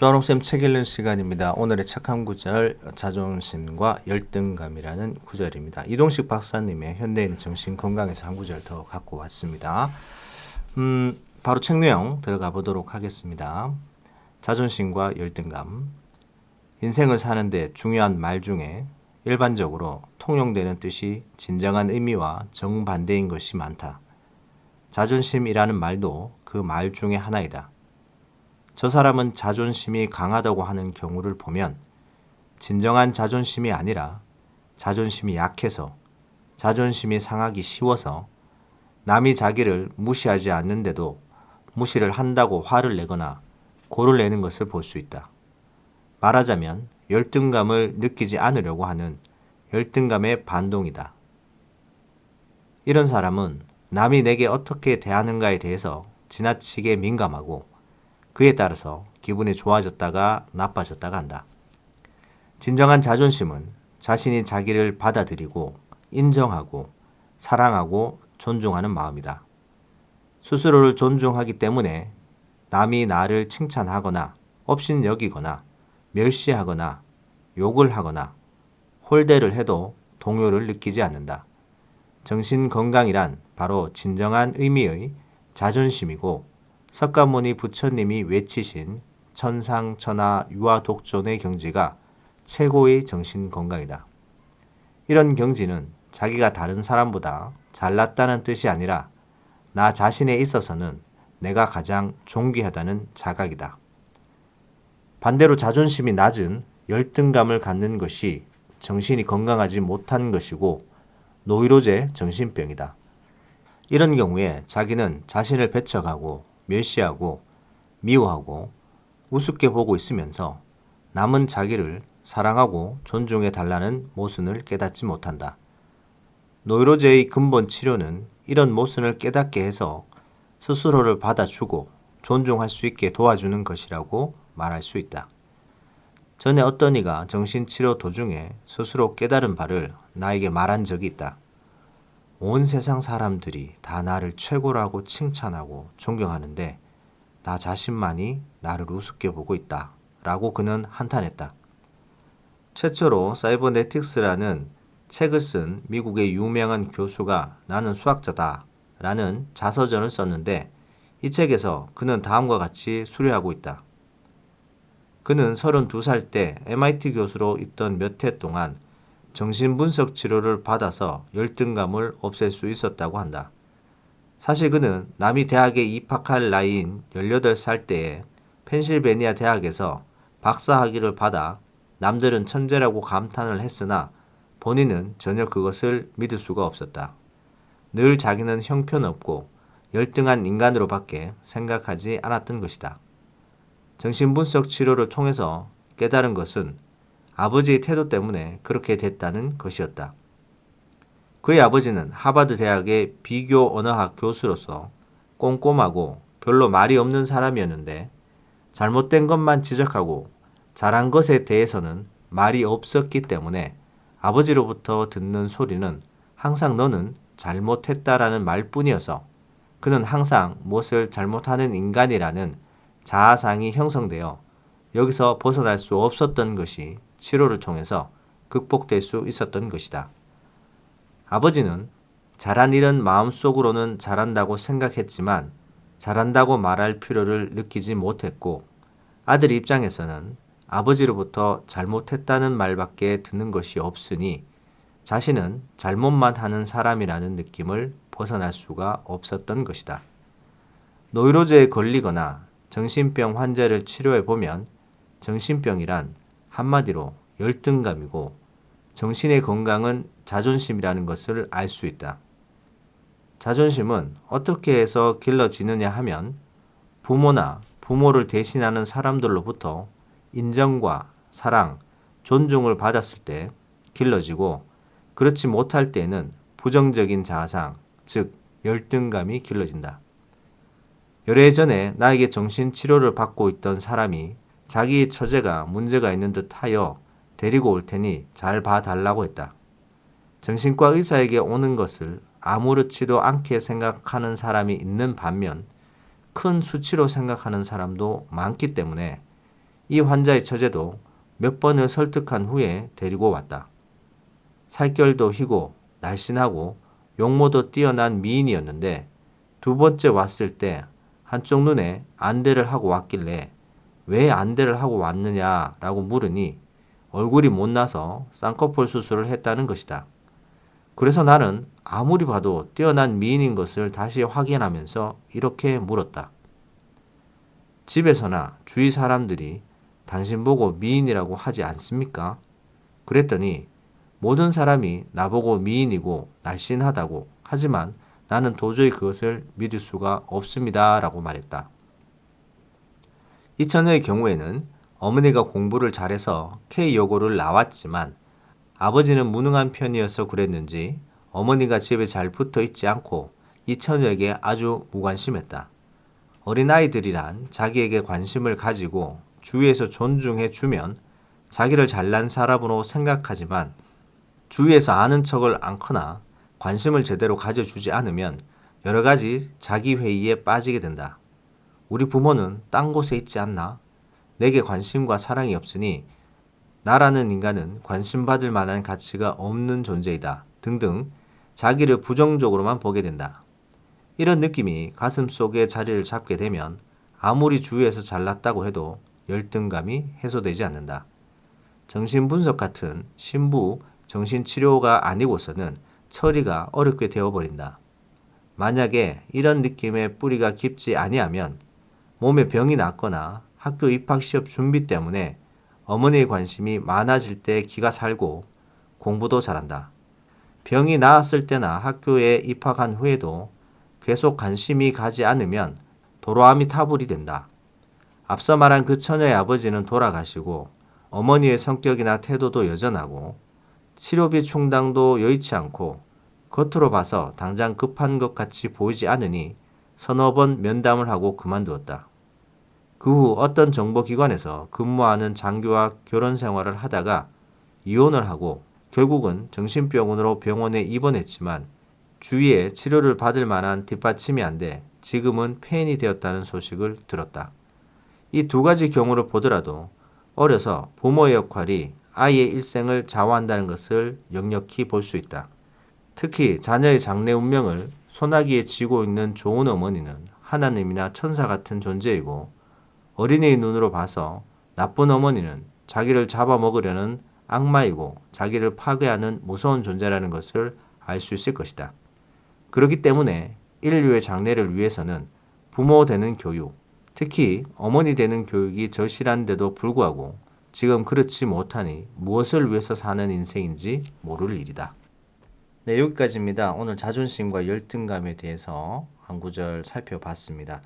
주아롱쌤 책 읽는 시간입니다. 오늘의 책한 구절 자존심과 열등감이라는 구절입니다. 이동식 박사님의 현대인 정신 건강에서 한 구절 더 갖고 왔습니다. 음, 바로 책 내용 들어가 보도록 하겠습니다. 자존심과 열등감. 인생을 사는데 중요한 말 중에 일반적으로 통용되는 뜻이 진정한 의미와 정반대인 것이 많다. 자존심이라는 말도 그 말 중에 하나이다. 저 사람은 자존심이 강하다고 하는 경우를 보면 진정한 자존심이 아니라 자존심이 약해서 자존심이 상하기 쉬워서 남이 자기를 무시하지 않는데도 무시를 한다고 화를 내거나 고를 내는 것을 볼 수 있다. 말하자면 열등감을 느끼지 않으려고 하는 열등감의 반동이다. 이런 사람은 남이 내게 어떻게 대하는가에 대해서 지나치게 민감하고 그에 따라서 기분이 좋아졌다가 나빠졌다가 한다. 진정한 자존심은 자신이 자기를 받아들이고 인정하고 사랑하고 존중하는 마음이다. 스스로를 존중하기 때문에 남이 나를 칭찬하거나 업신 여기거나 멸시하거나 욕을 하거나 홀대를 해도 동요를 느끼지 않는다. 정신 건강이란 바로 진정한 의미의 자존심이고 석가모니 부처님이 외치신 천상천하 유아독존의 경지가 최고의 정신 건강이다. 이런 경지는 자기가 다른 사람보다 잘났다는 뜻이 아니라 나 자신에 있어서는 내가 가장 존귀하다는 자각이다. 반대로 자존심이 낮은 열등감을 갖는 것이 정신이 건강하지 못한 것이고 노이로제 정신병이다. 이런 경우에 자기는 자신을 배척하고 멸시하고 미워하고 우습게 보고 있으면서 남은 자기를 사랑하고 존중해 달라는 모순을 깨닫지 못한다. 노이로제의 근본 치료는 이런 모순을 깨닫게 해서 스스로를 받아주고 존중할 수 있게 도와주는 것이라고 말할 수 있다. 전에 어떤 이가 정신치료 도중에 스스로 깨달은 바를 나에게 말한 적이 있다. 온 세상 사람들이 다 나를 최고라고 칭찬하고 존경하는데 나 자신만이 나를 우습게 보고 있다. 라고 그는 한탄했다. 최초로 사이버네틱스라는 책을 쓴 미국의 유명한 교수가 나는 수학자다. 라는 자서전을 썼는데 이 책에서 그는 다음과 같이 수료하고 있다. 그는 32살 때 MIT 교수로 있던 몇 해 동안 정신분석 치료를 받아서 열등감을 없앨 수 있었다고 한다. 사실 그는 남이 대학에 입학할 나이인 18살 때에 펜실베니아 대학에서 박사학위를 받아 남들은 천재라고 감탄을 했으나 본인은 전혀 그것을 믿을 수가 없었다. 늘 자기는 형편없고 열등한 인간으로밖에 생각하지 않았던 것이다. 정신분석 치료를 통해서 깨달은 것은 아버지의 태도 때문에 그렇게 됐다는 것이었다. 그의 아버지는 하버드 대학의 비교 언어학 교수로서 꼼꼼하고 별로 말이 없는 사람이었는데 잘못된 것만 지적하고 잘한 것에 대해서는 말이 없었기 때문에 아버지로부터 듣는 소리는 항상 너는 잘못했다라는 말뿐이어서 그는 항상 무엇을 잘못하는 인간이라는 자아상이 형성되어 여기서 벗어날 수 없었던 것이 치료를 통해서 극복될 수 있었던 것이다. 아버지는 잘한 일은 마음속으로는 잘한다고 생각했지만 잘한다고 말할 필요를 느끼지 못했고 아들 입장에서는 아버지로부터 잘못했다는 말밖에 듣는 것이 없으니 자신은 잘못만 하는 사람이라는 느낌을 벗어날 수가 없었던 것이다. 노이로제에 걸리거나 정신병 환자를 치료해 보면 정신병이란 한마디로 열등감이고 정신의 건강은 자존심이라는 것을 알 수 있다. 자존심은 어떻게 해서 길러지느냐 하면 부모나 부모를 대신하는 사람들로부터 인정과 사랑, 존중을 받았을 때 길러지고 그렇지 못할 때는 부정적인 자아상, 즉 열등감이 길러진다. 열애 전에 나에게 정신 치료를 받고 있던 사람이 자기 처제가 문제가 있는 듯 하여 데리고 올 테니 잘 봐달라고 했다. 정신과 의사에게 오는 것을 아무렇지도 않게 생각하는 사람이 있는 반면 큰 수치로 생각하는 사람도 많기 때문에 이 환자의 처제도 몇 번을 설득한 후에 데리고 왔다. 살결도 희고 날씬하고 용모도 뛰어난 미인이었는데 두 번째 왔을 때 한쪽 눈에 안대를 하고 왔길래 왜 안대를 하고 왔느냐라고 물으니 얼굴이 못나서 쌍꺼풀 수술을 했다는 것이다. 그래서 나는 아무리 봐도 뛰어난 미인인 것을 다시 확인하면서 이렇게 물었다. 집에서나 주위 사람들이 당신 보고 미인이라고 하지 않습니까? 그랬더니 모든 사람이 나보고 미인이고 날씬하다고 하지만 나는 도저히 그것을 믿을 수가 없습니다. 라고 말했다. 이 처녀의 경우에는 어머니가 공부를 잘해서 K여고를 나왔지만 아버지는 무능한 편이어서 그랬는지 어머니가 집에 잘 붙어 있지 않고 이 처녀에게 아주 무관심했다. 어린아이들이란 자기에게 관심을 가지고 주위에서 존중해 주면 자기를 잘난 사람으로 생각하지만 주위에서 아는 척을 않거나 관심을 제대로 가져주지 않으면 여러 가지 자기 회의에 빠지게 된다. 우리 부모는 딴 곳에 있지 않나? 내게 관심과 사랑이 없으니 나라는 인간은 관심받을 만한 가치가 없는 존재이다. 등등 자기를 부정적으로만 보게 된다. 이런 느낌이 가슴 속에 자리를 잡게 되면 아무리 주위에서 잘났다고 해도 열등감이 해소되지 않는다. 정신분석 같은 신부 정신치료가 아니고서는 처리가 어렵게 되어버린다. 만약에 이런 느낌의 뿌리가 깊지 아니하면 몸에 병이 났거나 학교 입학 시험 준비 때문에 어머니의 관심이 많아질 때 기가 살고 공부도 잘한다. 병이 나았을 때나 학교에 입학한 후에도 계속 관심이 가지 않으면 도로함이 타불이 된다. 앞서 말한 그 처녀의 아버지는 돌아가시고 어머니의 성격이나 태도도 여전하고 치료비 충당도 여의치 않고 겉으로 봐서 당장 급한 것 같이 보이지 않으니 서너 번 면담을 하고 그만두었다. 그 후 어떤 정보기관에서 근무하는 장교와 결혼 생활을 하다가 이혼을 하고 결국은 정신병원으로 병원에 입원했지만 주위에 치료를 받을 만한 뒷받침이 안 돼 지금은 폐인이 되었다는 소식을 들었다. 이 두 가지 경우를 보더라도 어려서 부모의 역할이 아이의 일생을 좌우한다는 것을 역력히 볼 수 있다. 특히 자녀의 장래 운명을 소나기에 쥐고 있는 좋은 어머니는 하나님이나 천사 같은 존재이고 어린이의 눈으로 봐서 나쁜 어머니는 자기를 잡아먹으려는 악마이고 자기를 파괴하는 무서운 존재라는 것을 알 수 있을 것이다. 그렇기 때문에 인류의 장래를 위해서는 부모 되는 교육, 특히 어머니 되는 교육이 절실한데도 불구하고 지금 그렇지 못하니 무엇을 위해서 사는 인생인지 모를 일이다. 네, 여기까지입니다. 오늘 자존심과 열등감에 대해서 한 구절 살펴봤습니다.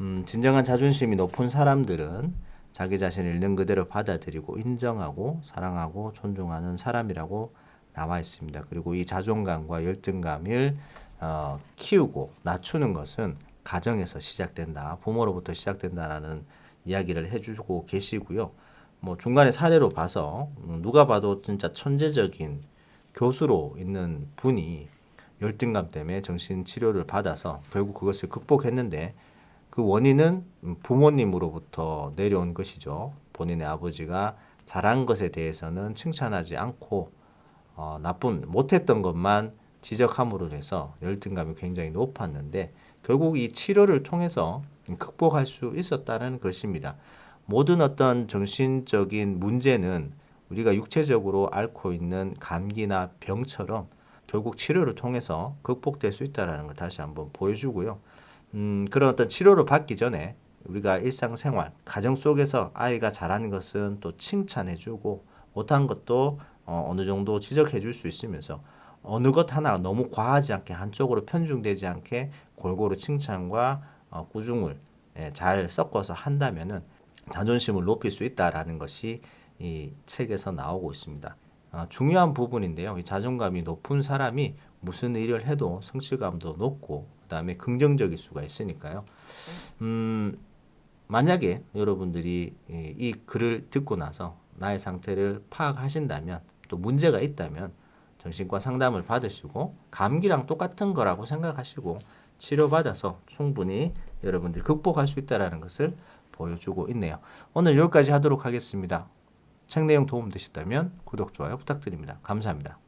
음, 진정한 자존심이 높은 사람들은 자기 자신을 있는 그대로 받아들이고 인정하고 사랑하고 존중하는 사람이라고 나와 있습니다. 그리고 이 자존감과 열등감을 어, 키우고 낮추는 것은 가정에서 시작된다. 부모로부터 시작된다라는 이야기를 해주고 계시고요. 뭐 중간에 사례로 봐서 음, 누가 봐도 진짜 천재적인 교수로 있는 분이 열등감 때문에 정신 치료를 받아서 결국 그것을 극복했는데 그 원인은 부모님으로부터 내려온 것이죠. 본인의 아버지가 잘한 것에 대해서는 칭찬하지 않고 어, 나쁜 못했던 것만 지적함으로 해서 열등감이 굉장히 높았는데 결국 이 치료를 통해서 극복할 수 있었다는 것입니다. 모든 어떤 정신적인 문제는 우리가 육체적으로 앓고 있는 감기나 병처럼 결국 치료를 통해서 극복될 수 있다는 걸 다시 한번 보여주고요. 음, 그런 어떤 치료를 받기 전에 우리가 일상생활, 가정 속에서 아이가 잘하는 것은 또 칭찬해주고 못한 것도 어, 어느 정도 지적해줄 수 있으면서 어느 것 하나 너무 과하지 않게 한쪽으로 편중되지 않게 골고루 칭찬과 어, 꾸중을 예, 잘 섞어서 한다면은 자존심을 높일 수 있다라는 것이 이 책에서 나오고 있습니다. 어, 중요한 부분인데요. 이 자존감이 높은 사람이 무슨 일을 해도 성취감도 높고 그다음에 긍정적일 수가 있으니까요. 음, 만약에 여러분들이 이, 이 글을 듣고 나서 나의 상태를 파악하신다면 또 문제가 있다면 정신과 상담을 받으시고 감기랑 똑같은 거라고 생각하시고 치료받아서 충분히 여러분들이 극복할 수 있다라는 것을 보여주고 있네요. 오늘 여기까지 하도록 하겠습니다. 책 내용 도움 되셨다면 구독, 좋아요 부탁드립니다. 감사합니다.